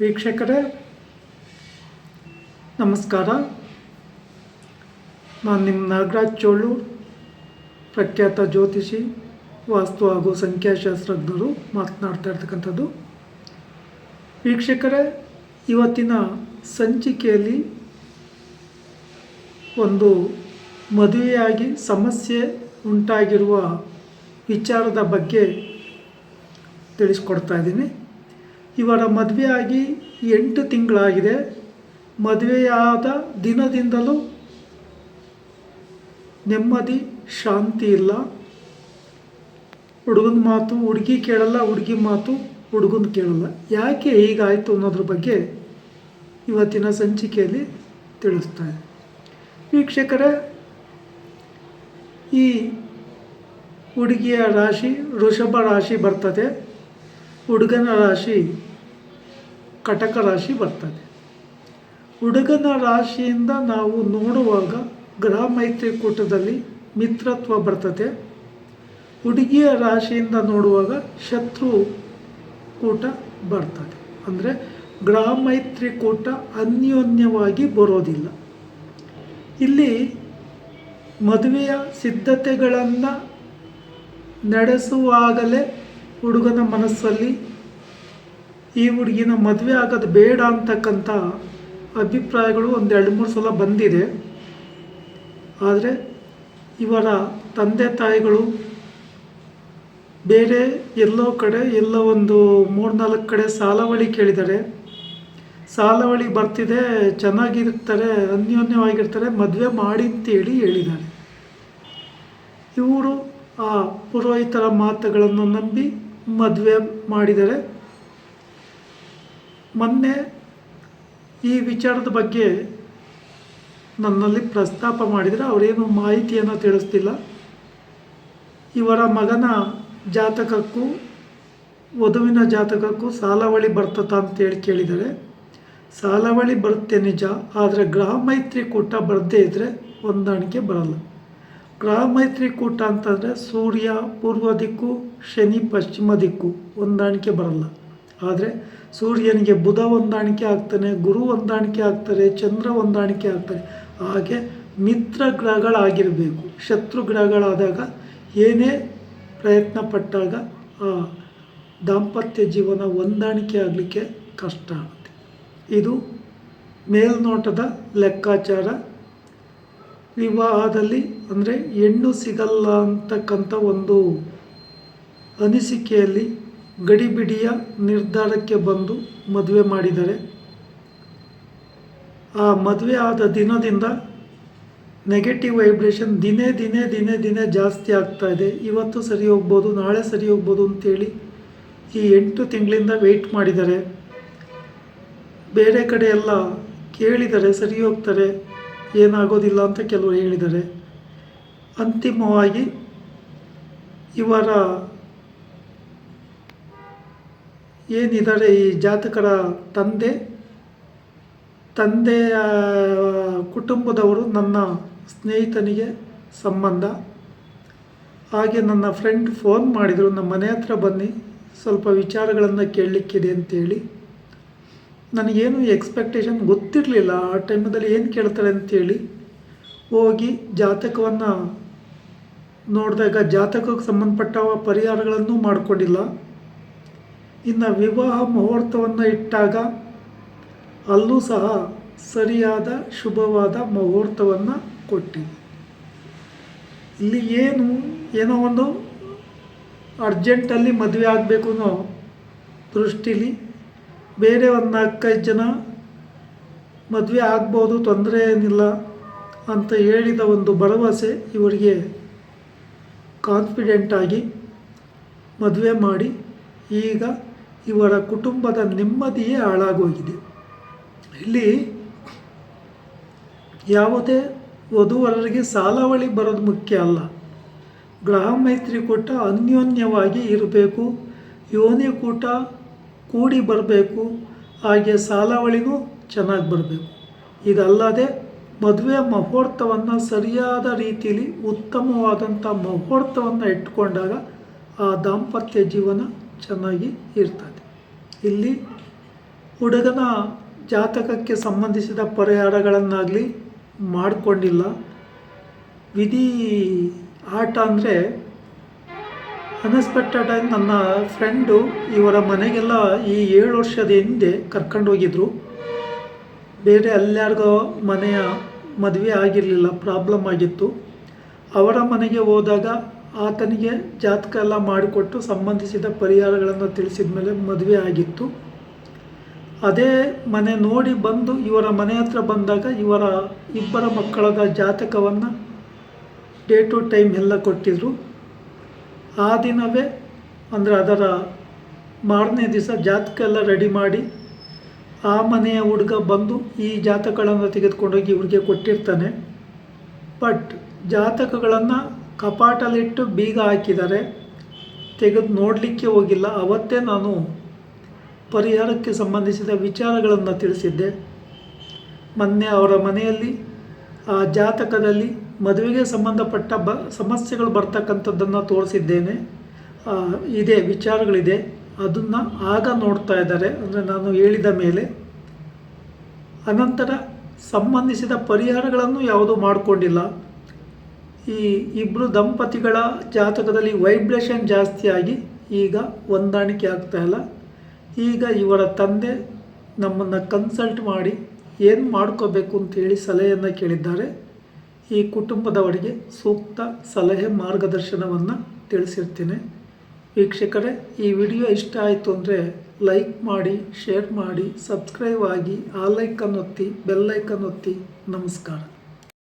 ವೀಕ್ಷಕರೇ, ನಮಸ್ಕಾರ. ನಾನು ನಿಮ್ಮ ನಾಗರಾಜ್ ಚೋಳು, ಪ್ರಖ್ಯಾತ ಜ್ಯೋತಿಷಿ, ವಾಸ್ತು ಹಾಗೂ ಸಂಖ್ಯಾಶಾಸ್ತ್ರಜ್ಞರು, ಮಾತನಾಡ್ತಾ ಇರ್ತಕ್ಕಂಥದ್ದು. ವೀಕ್ಷಕರೇ, ಇವತ್ತಿನ ಸಂಚಿಕೆಯಲ್ಲಿ ಒಂದು ಮದುವೆಯಾಗಿ ಸಮಸ್ಯೆ ಉಂಟಾಗಿರುವ ವಿಚಾರದ ಬಗ್ಗೆ ತಿಳಿಸ್ಕೊಡ್ತಾ ಇದ್ದೀನಿ. ಇವರ ಮದುವೆಯಾಗಿ ಎಂಟು ತಿಂಗಳಾಗಿದೆ. ಮದುವೆಯಾದ ದಿನದಿಂದಲೂ ನೆಮ್ಮದಿ, ಶಾಂತಿ ಇಲ್ಲ. ಹುಡುಗನ ಮಾತು ಹುಡುಗಿ ಕೇಳಲ್ಲ, ಹುಡುಗಿ ಮಾತು ಹುಡುಗನ ಕೇಳಲ್ಲ. ಯಾಕೆ ಹೀಗಾಯಿತು ಅನ್ನೋದ್ರ ಬಗ್ಗೆ ಇವತ್ತಿನ ಸಂಚಿಕೆಯಲ್ಲಿ ತಿಳಿಸ್ತಾ ಇದೆ ವೀಕ್ಷಕರೇ, ಈ ಹುಡುಗಿಯ ರಾಶಿ, ವೃಷಭ ರಾಶಿ ಬರ್ತದೆ. ಹುಡುಗನ ರಾಶಿ ಕಟಕ ರಾಶಿ ಬರ್ತದೆ. ಹುಡುಗನ ರಾಶಿಯಿಂದ ನಾವು ನೋಡುವಾಗ ಗ್ರಹ ಮೈತ್ರಿಕೂಟದಲ್ಲಿ ಮಿತ್ರತ್ವ ಬರ್ತದೆ. ಹುಡುಗಿಯ ರಾಶಿಯಿಂದ ನೋಡುವಾಗ ಶತ್ರು ಕೂಟ ಬರ್ತದೆ. ಅಂದರೆ ಗ್ರಹ ಮೈತ್ರಿಕೂಟ ಅನ್ಯೋನ್ಯವಾಗಿ ಬರೋದಿಲ್ಲ. ಇಲ್ಲಿ ಮದುವೆಯ ಸಿದ್ಧತೆಗಳನ್ನು ನಡೆಸುವಾಗಲೇ ಹುಡುಗನ ಮನಸ್ಸಲ್ಲಿ ಈ ಹುಡುಗಿನ ಮದುವೆ ಆಗೋದು ಬೇಡ ಅಂತಕ್ಕಂಥ ಅಭಿಪ್ರಾಯಗಳು ಒಂದು ಎರಡು ಮೂರು ಸಲ ಬಂದಿದೆ. ಆದರೆ ಇವರ ತಂದೆ ತಾಯಿಗಳು ಬೇರೆ ಎಲ್ಲೋ ಕಡೆ, ಎಲ್ಲೋ ಒಂದು ಮೂರು ನಾಲ್ಕು ಕಡೆ ಸಾಲವಳಿ ಕೇಳಿದ್ದಾರೆ. ಸಾಲವಳಿ ಬರ್ತಿದೆ, ಚೆನ್ನಾಗಿರ್ತಾರೆ, ಅನ್ಯೋನ್ಯವಾಗಿರ್ತಾರೆ, ಮದುವೆ ಮಾಡಿ ಅಂತೇಳಿ ಹೇಳಿದ್ದಾರೆ. ಇವರು ಆ ಪುರೋಹಿತರ ಮಾತುಗಳನ್ನು ನಂಬಿ ಮದುವೆ ಮಾಡಿದರೆ ಮೊನ್ನೆ ಈ ವಿಚಾರದ ಬಗ್ಗೆ ನನ್ನಲ್ಲಿ ಪ್ರಸ್ತಾಪ ಮಾಡಿದರೆ ಅವರೇನು ಮಾಹಿತಿಯನ್ನು ತಿಳಿಸ್ತಿಲ್ಲ. ಇವರ ಮಗನ ಜಾತಕಕ್ಕೂ ವಧುವಿನ ಜಾತಕಕ್ಕೂ ಸಾಲವಳಿ ಬರ್ತತಾ ಅಂತೇಳಿ ಕೇಳಿದರೆ, ಸಾಲವಳಿ ಬರುತ್ತೆ ನಿಜ, ಆದರೆ ಗ್ರಹ ಮೈತ್ರಿಕೂಟ ಬರದೇ ಇದ್ದರೆ ಹೊಂದಾಣಿಕೆ ಬರಲ್ಲ. ಗ್ರಹ ಮೈತ್ರಿಕೂಟ ಅಂತಂದರೆ ಸೂರ್ಯ, ಪೂರ್ವ ದಿಕ್ಕು ಶನಿ ಪಶ್ಚಿಮ ದಿಕ್ಕು ಹೊಂದಾಣಿಕೆ ಬರಲ್ಲ. ಆದರೆ ಸೂರ್ಯನಿಗೆ ಬುಧ ಹೊಂದಾಣಿಕೆ ಆಗ್ತಾನೆ, ಗುರು ಹೊಂದಾಣಿಕೆ ಆಗ್ತಾರೆ, ಚಂದ್ರ ಹೊಂದಾಣಿಕೆ ಆಗ್ತಾರೆ. ಹಾಗೆ ಮಿತ್ರ ಗ್ರಹಗಳಾಗಿರಬೇಕು. ಶತ್ರು ಗ್ರಹಗಳಾದಾಗ ಏನೇ ಪ್ರಯತ್ನ ಪಟ್ಟಾಗ ಆ ದಾಂಪತ್ಯ ಜೀವನ ಹೊಂದಾಣಿಕೆ ಆಗಲಿಕ್ಕೆ ಕಷ್ಟ ಆಗುತ್ತೆ. ಇದು ಮೇಲ್ನೋಟದ ಲೆಕ್ಕಾಚಾರ. ವಿವಾಹದಲ್ಲಿ ಅಂದರೆ ಹೆಣ್ಣು ಸಿಗಲ್ಲ ಅಂತಕ್ಕಂಥ ಒಂದು ಅನಿಸಿಕೆಯಲ್ಲಿ ಗಡಿಬಿಡಿಯ ನಿರ್ಧಾರಕ್ಕೆ ಬಂದು ಮದುವೆ ಮಾಡಿದರೆ, ಆ ಮದುವೆ ಆದ ದಿನದಿಂದ ನೆಗೆಟಿವ್ ವೈಬ್ರೇಷನ್ ದಿನೇ ದಿನೇ ದಿನೇ ದಿನೇ ಜಾಸ್ತಿ ಆಗ್ತಾ ಇದೆ. ಇವತ್ತು ಸರಿ ಹೋಗ್ಬೋದು, ನಾಳೆ ಸರಿ ಹೋಗ್ಬೋದು ಅಂತೇಳಿ ಈ ಎಂಟು ತಿಂಗಳಿಂದ ವೆಯ್ಟ್ ಮಾಡಿದ್ದಾರೆ ಬೇರೆ ಕಡೆ ಎಲ್ಲ ಕೇಳಿದರೆ, ಸರಿ ಹೋಗ್ತಾರೆ, ಏನಾಗೋದಿಲ್ಲ ಅಂತ ಕೆಲವರು ಹೇಳಿದ್ದಾರೆ ಅಂತಿಮವಾಗಿ ಇವರ ಏನಿದ್ದಾರೆ ಈ ಜಾತಕರ ತಂದೆ? ತಂದೆಯ ಕುಟುಂಬದವರು ನನ್ನ ಸ್ನೇಹಿತನಿಗೆ ಸಂಬಂಧ. ಹಾಗೆ ನನ್ನ ಫ್ರೆಂಡ್ ಫೋನ್ ಮಾಡಿದರು, ನಮ್ಮ ಮನೆ ಹತ್ರ ಬನ್ನಿ, ಸ್ವಲ್ಪ ವಿಚಾರಗಳನ್ನು ಕೇಳಲಿಕ್ಕಿದೆ ಅಂತೇಳಿ. ನನಗೇನು ಎಕ್ಸ್ಪೆಕ್ಟೇಷನ್ ಗೊತ್ತಿರಲಿಲ್ಲ, ಆ ಟೈಮಲ್ಲಿ ಏನು ಕೇಳ್ತಾರೆ ಅಂತೇಳಿ. ಹೋಗಿ ಜಾತಕವನ್ನು ನೋಡಿದಾಗ ಜಾತಕಕ್ಕೆ ಸಂಬಂಧಪಟ್ಟ ಪರಿಹಾರಗಳನ್ನು ಮಾಡಿಕೊಂಡಿಲ್ಲ. ಇನ್ನು ವಿವಾಹ ಮುಹೂರ್ತವನ್ನು ಇಟ್ಟಾಗ ಅಲ್ಲೂ ಸಹ ಸರಿಯಾದ ಶುಭವಾದ ಮುಹೂರ್ತವನ್ನು ಕೊಟ್ಟಿದೆ ಇಲ್ಲಿ ಏನು, ಏನೋ ಒಂದು ಅರ್ಜೆಂಟಲ್ಲಿ ಮದುವೆ ಆಗಬೇಕು ಅನ್ನೋ ದೃಷ್ಟಿಲಿ ಬೇರೆ ಒಂದು ನಾಲ್ಕೈದು ಜನ ಮದುವೆ ಆಗ್ಬೋದು, ತೊಂದರೆ ಏನಿಲ್ಲ ಅಂತ ಹೇಳಿದ ಒಂದು ಭರವಸೆ ಇವರಿಗೆ ಕಾನ್ಫಿಡೆಂಟಾಗಿ ಮದುವೆ ಮಾಡಿ ಈಗ ಇವರ ಕುಟುಂಬದ ನೆಮ್ಮದಿಯೇ ಹಾಳಾಗೋಗಿದೆ. ಇಲ್ಲಿ ಯಾವುದೇ ವಧುವರರಿಗೆ ಸಾಲಾವಳಿ ಬರೋದು ಮುಖ್ಯ ಅಲ್ಲ. ಗ್ರಹ ಮೈತ್ರಿಕೂಟ ಅನ್ಯೋನ್ಯವಾಗಿ ಇರಬೇಕು. ಯೋನಿಕೂಟ ಕೂಡಿ ಬರಬೇಕು. ಹಾಗೆ ಸಾಲಾವಳಿನೂ ಚೆನ್ನಾಗಿ ಬರಬೇಕು. ಇದಲ್ಲದೆ ಮದುವೆ ಮುಹೂರ್ತವನ್ನು ಸರಿಯಾದ ರೀತಿಯಲ್ಲಿ ಉತ್ತಮವಾದಂಥ ಮುಹೂರ್ತವನ್ನು ಇಟ್ಕೊಂಡಾಗ ಆ ದಾಂಪತ್ಯ ಜೀವನ ಚೆನ್ನಾಗಿ ಇರ್ತದೆ. ಇಲ್ಲಿ ಹುಡುಗನ ಜಾತಕಕ್ಕೆ ಸಂಬಂಧಿಸಿದ ಪರಿಹಾರಗಳನ್ನಾಗಲಿ ಮಾಡಿಕೊಂಡಿಲ್ಲ. ವಿಧಿ ಆಟ ಅಂದರೆ ಅನ್ಎಕ್ಸ್ಪೆಕ್ಟೆಡ್ ಆಗಿ ನನ್ನ ಫ್ರೆಂಡು ಇವರ ಮನೆಗೆಲ್ಲ ಈ ಏಳು ವರ್ಷದ ಹಿಂದೆ ಕರ್ಕೊಂಡೋಗಿದ್ರು ಬೇರೆ ಅಲ್ಲಾರ್ಗೋ ಮನೆಯ ಮದುವೆ ಆಗಿರಲಿಲ್ಲ, ಪ್ರಾಬ್ಲಮ್ ಆಗಿತ್ತು. ಅವರ ಮನೆಗೆ ಹೋದಾಗ ಆತನಿಗೆ ಜಾತಕ ಎಲ್ಲ ಮಾಡಿಕೊಟ್ಟು ಸಂಬಂಧಿಸಿದ ಪರಿಹಾರಗಳನ್ನು ತಿಳಿಸಿದ ಮೇಲೆ ಮದುವೆ ಆಗಿತ್ತು. ಅದೇ ಮನೆ ನೋಡಿ ಬಂದು ಇವರ ಮನೆ ಹತ್ರ ಬಂದಾಗ ಇವರ ಇಬ್ಬರ ಮಕ್ಕಳದ ಜಾತಕವನ್ನು ಡೇ ಟು ಟೈಮ್ ಎಲ್ಲ ಕೊಟ್ಟಿದ್ದರು ಆ ದಿನವೇ ಅಂದರೆ ಅದರ ಮಾರನೇ ದಿವಸ ಜಾತಕ ಎಲ್ಲ ರೆಡಿ ಮಾಡಿ ಆ ಮನೆಯ ಹುಡುಗ ಬಂದು ಈ ಜಾತಕಗಳನ್ನು ತೆಗೆದುಕೊಂಡೋಗಿ ಇವ್ರಿಗೆ ಕೊಟ್ಟಿರ್ತಾನೆ. ಬಟ್ ಜಾತಕಗಳನ್ನು ಕಪಾಟಲ್ಲಿಟ್ಟು ಬೀಗ ಹಾಕಿದ್ದಾರೆ ತೆಗೆದು ನೋಡಲಿಕ್ಕೆ ಹೋಗಿಲ್ಲ. ಅವತ್ತೇ ನಾನು ಪರಿಹಾರಕ್ಕೆ ಸಂಬಂಧಿಸಿದ ವಿಚಾರಗಳನ್ನು ತಿಳಿಸಿದ್ದೆ. ಮೊನ್ನೆ ಅವರ ಮನೆಯಲ್ಲಿ, ಆ ಜಾತಕದಲ್ಲಿ ಮದುವೆಗೆ ಸಂಬಂಧಪಟ್ಟ ಬ, ಸಮಸ್ಯೆಗಳು ಬರ್ತಕ್ಕಂಥದ್ದನ್ನು ತೋರಿಸಿದ್ದೇನೆ. ಇದೆ, ವಿಚಾರಗಳಿದೆ. ಅದನ್ನು ಆಗ ನೋಡ್ತಾ ಇದ್ದಾರೆ. ಅಂದರೆ ನಾನು ಹೇಳಿದ ಮೇಲೆ ಅನಂತರ ಸಂಬಂಧಿಸಿದ ಪರಿಹಾರಗಳನ್ನು ಯಾವುದೂ ಮಾಡಿಕೊಂಡಿಲ್ಲ. ಈ ಇಬ್ಬರು ದಂಪತಿಗಳ ಜಾತಕದಲ್ಲಿ ವೈಬ್ರೇಷನ್ ಜಾಸ್ತಿಯಾಗಿ ಈಗ ಹೊಂದಾಣಿಕೆ ಆಗ್ತಾಯಿಲ್ಲ ಈಗ ಇವರ ತಂದೆ ನಮ್ಮನ್ನು ಕನ್ಸಲ್ಟ್ ಮಾಡಿ ಏನು ಮಾಡ್ಕೋಬೇಕು ಅಂತೇಳಿ ಸಲಹೆಯನ್ನು ಕೇಳಿದ್ದಾರೆ. ಈ ಕುಟುಂಬದವರಿಗೆ ಸೂಕ್ತ ಸಲಹೆ ಮಾರ್ಗದರ್ಶನವನ್ನು ತಿಳಿಸಿರ್ತೀನಿ. ವೀಕ್ಷಕರೇ, ಈ ವಿಡಿಯೋ ಇಷ್ಟ ಆಯಿತು ಅಂದರೆ ಲೈಕ್ ಮಾಡಿ, ಶೇರ್ ಮಾಡಿ, ಸಬ್ಸ್ಕ್ರೈಬ್ ಆಗಿ, ಆ ಲೈಕನ್ನು ಒತ್ತಿ ಬೆಲ್ಲೈಕನ್ ಒತ್ತಿ. ನಮಸ್ಕಾರ.